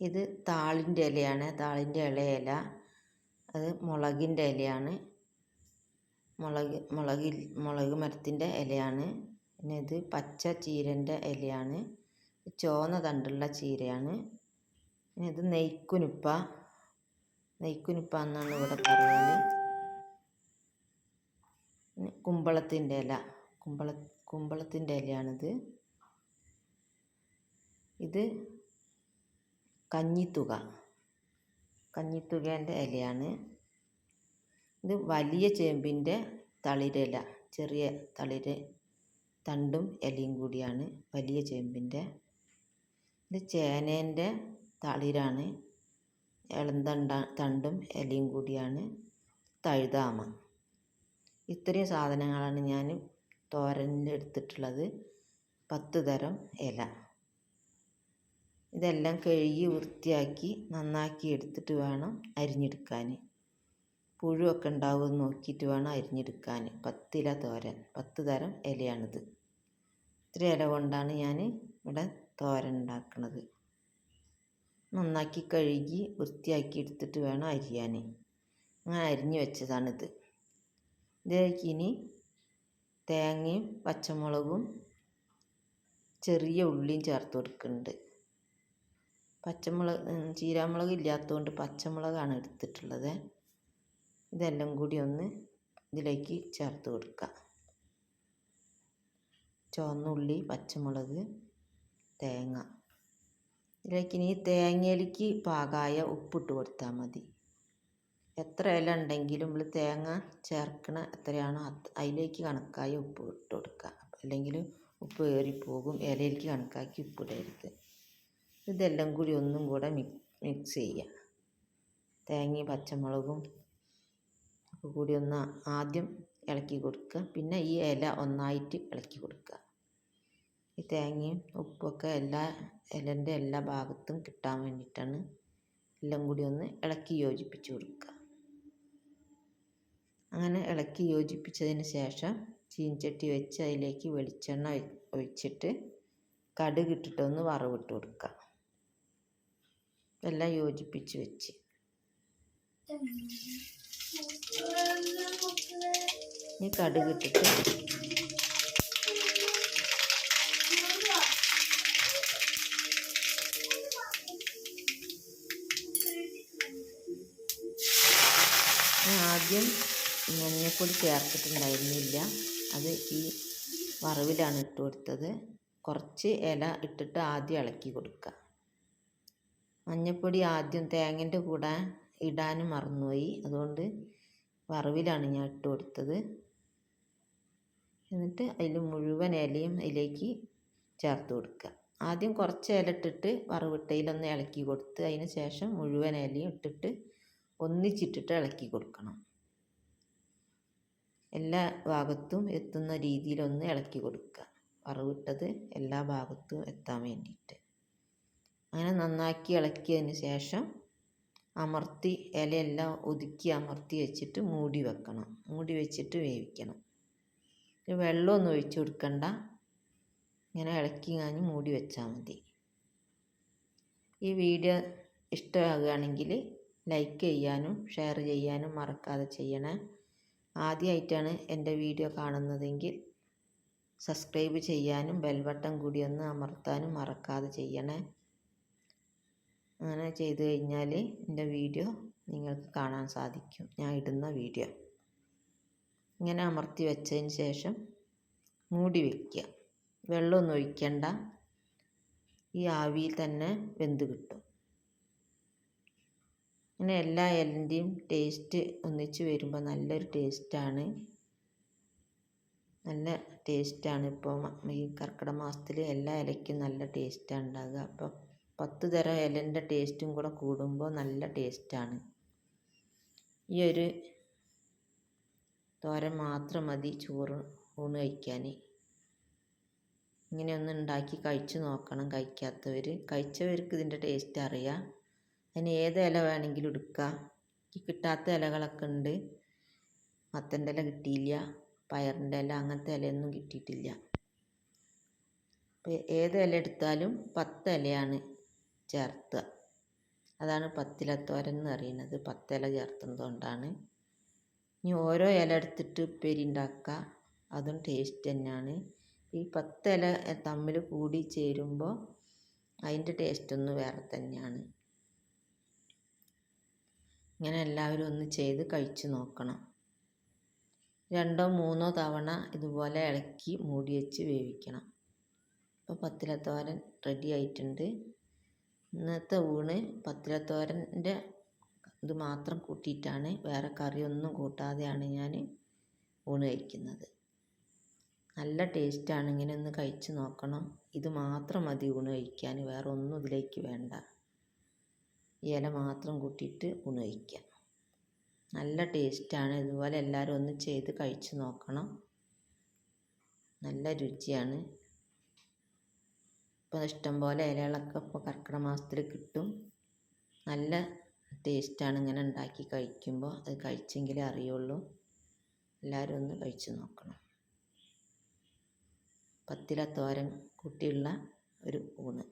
ഇത് താളിന്റെ ഇലയാണ്. താളിന്റെ ഇലയല്ല അത് മുളകിന്റെ ഇലയാണ്. മുളക് മുളകിൽ മുളക് മരത്തിന്റെ ഇലയാണ്. പിന്നെ ഇത് പച്ച ചീരന്റെ ഇലയാണ്. ചുവന്ന തണ്ടുള്ള ചീരയാണ്. പിന്നെ ഇത് നെയ്ക്കുനുപ്പ. നെയ്ക്കുനുപ്പ എന്നാണ് ഇവിടെ പറയുന്നത്. കുമ്പളത്തിന്റെ ഇല. കുമ്പള കുമ്പളത്തിന്റെ ഇലയാണിത്. ഇത് കഞ്ഞിത്തുക. കഞ്ഞിത്തുകേന്റെ ഇലയാണ്. ഇത് വലിയ ചേമ്പിന്റെ തളിരില ചെറിയ തളിര് തണ്ടും ഇലയും കൂടിയാണ്. വലിയ ചേമ്പിന്റെ. ഇത് ചേനേന്റെ തളിരാണ്. ഇളന്തണ്ട തണ്ടും ഇലയും കൂടിയാണ്. തഴുതാമ. ഇത്രയും സാധനങ്ങളാണ് ഞാൻ തോരനിൽ എടുത്തിട്ടുള്ളത് പത്ത് തരം ഇല. ഇതെല്ലാം കഴുകി വൃത്തിയാക്കി നന്നാക്കി എടുത്തിട്ട് വേണം അരിഞ്ഞെടുക്കാൻ. പുഴുവൊക്കെ ഉണ്ടാവുമെന്ന് നോക്കിയിട്ട് വേണം അരിഞ്ഞെടുക്കാൻ. പത്തില തോരൻ. പത്ത് തരം ഇലയാണിത്. ഇത്ര ഇല കൊണ്ടാണ് ഞാൻ ഇവിടെ തോരൻ ഉണ്ടാക്കുന്നത് നന്നാക്കി കഴുകി വൃത്തിയാക്കി എടുത്തിട്ട് വേണം അരിയാൻ. അങ്ങനെ അരിഞ്ഞു വെച്ചതാണിത്. ഇതിലേക്ക് ഇനി തേങ്ങയും പച്ചമുളകും ചെറിയ ഉള്ളിയും ചേർത്ത് കൊടുക്കുന്നുണ്ട്. പച്ചമുളക് ചീരാമുളക് ഇല്ലാത്തതുകൊണ്ട് പച്ചമുളകാണ് എടുത്തിട്ടുള്ളത്. ഇതെല്ലാം കൂടി ഒന്ന് ഇതിലേക്ക് ചേർത്ത് കൊടുക്കുക ചുവന്നുള്ളി പച്ചമുളക് തേങ്ങ. ഇതിലേക്ക് ഇനി തേങ്ങയിലേക്ക് പാകമായ ഉപ്പിട്ട് കൊടുത്താൽ മതി. എത്ര ഇല ഉണ്ടെങ്കിലും നമ്മൾ തേങ്ങ ചേർക്കണ എത്രയാണോ അതിലേക്ക് കണക്കായി ഉപ്പ് ഇട്ട് കൊടുക്കുക. അല്ലെങ്കിൽ ഉപ്പ് ഏറിപ്പോകും ഇലയിലേക്ക് കണക്കാക്കി ഉപ്പിടരുത് ഇതെല്ലാം കൂടി ഒന്നും കൂടെ മിക്സ് ചെയ്യുക. തേങ്ങയും പച്ചമുളകും ഒക്കെ കൂടി ഒന്ന് ആദ്യം ഇളക്കി കൊടുക്കുക. പിന്നെ ഈ ഇല ഒന്നായിട്ട് ഇളക്കി കൊടുക്കുക. ഈ തേങ്ങയും ഉപ്പൊക്കെ എല്ലാ ഇലന്റെ എല്ലാ ഭാഗത്തും കിട്ടാൻ വേണ്ടിയിട്ടാണ് എല്ലാം കൂടി ഒന്ന് ഇളക്കി യോജിപ്പിച്ച് കൊടുക്കുക. അങ്ങനെ ഇളക്കി യോജിപ്പിച്ചതിന് ശേഷം ചീനച്ചട്ടി വെച്ച് അതിലേക്ക് വെളിച്ചെണ്ണ ഒഴിച്ചിട്ട് കടുക് ഇട്ടിട്ടൊന്ന് വറവിട്ട് കൊടുക്കുക. എല്ലാം യോജിപ്പിച്ച് വെച്ച്. ഇനി കടുക് ഇട്ടിട്ട് ആദ്യം മഞ്ഞപ്പൊടി ചേർത്തിട്ടുണ്ടായിരുന്നില്ല. അത് ഈ വറവിലാണ് ഇട്ട് കൊടുത്തത്. കുറച്ച് ഇല ഇട്ടിട്ട് ആദ്യം ഇളക്കി കൊടുക്കുക. മഞ്ഞൾപ്പൊടി ആദ്യം തേങ്ങേന്റെ കൂടെ ഇടാനും മറന്നുപോയി. അതുകൊണ്ട് വറവിലാണ് ഞാൻ ഇട്ട് കൊടുത്തത്. എന്നിട്ട് അതിൽ മുഴുവൻ ഇലയും അതിലേക്ക് ചേർത്ത് കൊടുക്കുക. ആദ്യം കുറച്ച് ഇല ഇട്ടിട്ട് വറവിട്ടതിലൊന്ന് ഇളക്കി കൊടുത്ത് അതിന് ശേഷം മുഴുവൻ ഇലയും ഇട്ടിട്ട് ഒന്നിച്ചിട്ടിട്ട് ഇളക്കി കൊടുക്കണം. എല്ലാ ഭാഗത്തും എത്തുന്ന രീതിയിലൊന്ന് ഇളക്കി കൊടുക്കുക. വറവിട്ടത് എല്ലാ ഭാഗത്തും എത്താൻ വേണ്ടിയിട്ട്. അങ്ങനെ നന്നാക്കി ഇളക്കിയതിന് ശേഷം അമർത്തി ഇലയെല്ലാം ഒതുക്കി അമർത്തി വെച്ചിട്ട് മൂടി വെക്കണം. മൂടി വെച്ചിട്ട് വേവിക്കണം. വെള്ളമൊന്നും ഒഴിച്ചു കൊടുക്കണ്ട. ഇങ്ങനെ ഇളക്കി കാഞ്ഞ് മൂടി വെച്ചാൽ മതി. ഈ വീഡിയോ ഇഷ്ടമാകുകയാണെങ്കിൽ ലൈക്ക് ചെയ്യാനും ഷെയർ ചെയ്യാനും മറക്കാതെ ചെയ്യണേ. ആദ്യമായിട്ടാണ് എന്റെ വീഡിയോ കാണുന്നതെങ്കിൽ സബ്സ്ക്രൈബ് ചെയ്യാനും ബെൽബട്ടൺ കൂടി ഒന്ന് അമർത്താനും മറക്കാതെ ചെയ്യണേ. അങ്ങനെ ചെയ്ത് കഴിഞ്ഞാൽ എന്റെ വീഡിയോ നിങ്ങൾക്ക് കാണാൻ സാധിക്കും. ഞാൻ ഇടുന്ന വീഡിയോ. ഇങ്ങനെ അമർത്തി വെച്ചതിന് ശേഷം മൂടി വയ്ക്കുക വെള്ളമൊന്നും ഒഴിക്കണ്ട. ഈ ആവിയിൽ തന്നെ വെന്ത് കിട്ടും. അങ്ങനെ എല്ലാ ഇലന്റെയും ടേസ്റ്റ് ഒന്നിച്ച് വരുമ്പോൾ നല്ലൊരു ടേസ്റ്റാണ്. നല്ല ടേസ്റ്റാണ്. ഇപ്പോൾ ഈ കർക്കിടക മാസത്തിൽ എല്ലാ ഇലയ്ക്കും നല്ല ടേസ്റ്റാണ് ഉണ്ടാകുക അപ്പോൾ പത്ത് തരം ഇലന്റെ ടേസ്റ്റും കൂടെ കൂടുമ്പോൾ നല്ല ടേസ്റ്റാണ്. ഈ ഒരു തോരൻ മാത്രം മതി ചോറ് ഊണ് കഴിക്കാൻ. ഇങ്ങനെ ഒന്ന് ഉണ്ടാക്കി കഴിച്ച് നോക്കണം കഴിക്കാത്തവർ കഴിച്ചവർക്ക് ഇതിന്റെ ടേസ്റ്റ് അറിയാം. അതിന് ഏത് ഇല വേണമെങ്കിലും എടുക്കാം. കിട്ടാത്ത ഇലകളൊക്കെ ഉണ്ട്. മത്തന്റെ ഇല കിട്ടിയില്ല പയറിന്റെ ഇല അങ്ങനത്തെ ഇലയൊന്നും കിട്ടിയിട്ടില്ല. ഏത് ഇല എടുത്താലും പത്ത് ഇലയാണ്. ചേർത്തുക അതാണ് പത്തിലത്തോരൻ എന്ന് പറയുന്നത് പത്തില ചേർത്തുന്നതുകൊണ്ടാണ്. ഇനി ഓരോ ഇല എടുത്തിട്ട് ഉപ്പേരി ഉണ്ടാക്കുക അതും ടേസ്റ്റ് തന്നെയാണ്. ഈ പത്തില തമ്മിൽ കൂടി ചേരുമ്പോൾ അതിന്റെ ടേസ്റ്റ് ഒന്ന് വേറെ തന്നെയാണ്. ഇങ്ങനെ എല്ലാവരും ഒന്ന് ചെയ്ത് കഴിച്ച് നോക്കണം. രണ്ടോ മൂന്നോ തവണ ഇതുപോലെ ഇളക്കി മൂടി വെച്ച് വേവിക്കണം. അപ്പോൾ പത്തിലത്തോരൻ റെഡി ആയിട്ടുണ്ട്. ഇന്നത്തെ ഊണ് പത്തിലത്തോരന്റെ ഇത് മാത്രം കൂട്ടിയിട്ടാണ്. വേറെ കറിയൊന്നും കൂട്ടാതെയാണ് ഞാൻ ഊണ് കഴിക്കുന്നത്. നല്ല ടേസ്റ്റാണ്. ഇങ്ങനെ ഒന്ന് കഴിച്ച് നോക്കണം. ഇത് മാത്രം മതി ഊണ് കഴിക്കാൻ. വേറെ ഒന്നും ഇതിലേക്ക് വേണ്ട. ഇല മാത്രം കൂട്ടിയിട്ട് ഊണ് കഴിക്കാം. നല്ല ടേസ്റ്റാണ്. ഇതുപോലെ എല്ലാവരും ഒന്ന് ചെയ്ത് കഴിച്ച് നോക്കണം. നല്ല രുചിയാണ്. ഇപ്പോൾ ഇഷ്ടം പോലെ ഇലകളൊക്കെ ഇപ്പോൾ കർക്കിടക മാസത്തിൽ കിട്ടും. നല്ല ടേസ്റ്റാണ് ഇങ്ങനെ ഉണ്ടാക്കി കഴിക്കുമ്പോൾ. അത് കഴിച്ചെങ്കിലേ അറിയുള്ളൂ. എല്ലാവരും ഒന്ന് കഴിച്ചു നോക്കണം. പത്തില തോരൻ കൂട്ടിയുള്ള ഒരു ഊണ്.